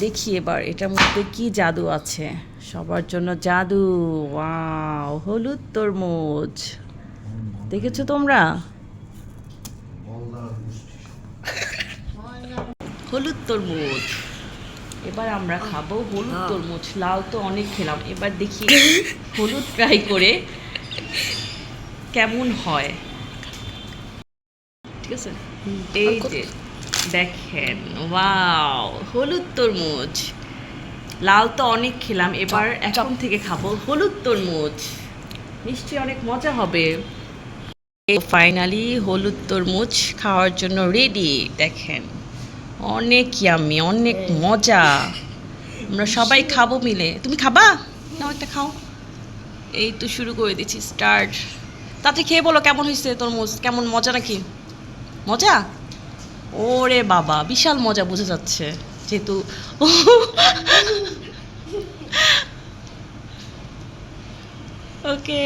দেখি এবার এটার মধ্যে কি জাদু আছে? সবার জন্য জাদু ওয়াও হলুদ তরমুজ। দেখেছ তোমরা? হলুদ তরমুজ। এবার আমরা খাব হলুদ তরমুজ। লাউ তো অনেক খেলাম। এবার দেখি হলুদ ট্রাই করে কেমন হয়। ঠিক আছে? এই যে দেখেন ওয়াও হলুদ তরমুজ। লাল তো অনেক খেলাম এবার এখন থেকে খাব হলুদ তরমুজ। নিশ্চয়ই অনেক মজা হবে। ফাইনালি হলুদ তরমুজ খাওয়ার জন্য রেডি দেখেন। অনেক ইয়ামি অনেক মজা। আমরা সবাই খাব মিলে। তুমি খাবা? নাও একটা খাও। এই তো শুরু করে দিচ্ছি স্টার্ট তাতে খেয়ে বলো কেমন হয়েছে তরমুজ? কেমন মজা নাকি? মজা? ওরে বাবা বিশাল মজা বোঝা যাচ্ছে যেহেতু। ওকে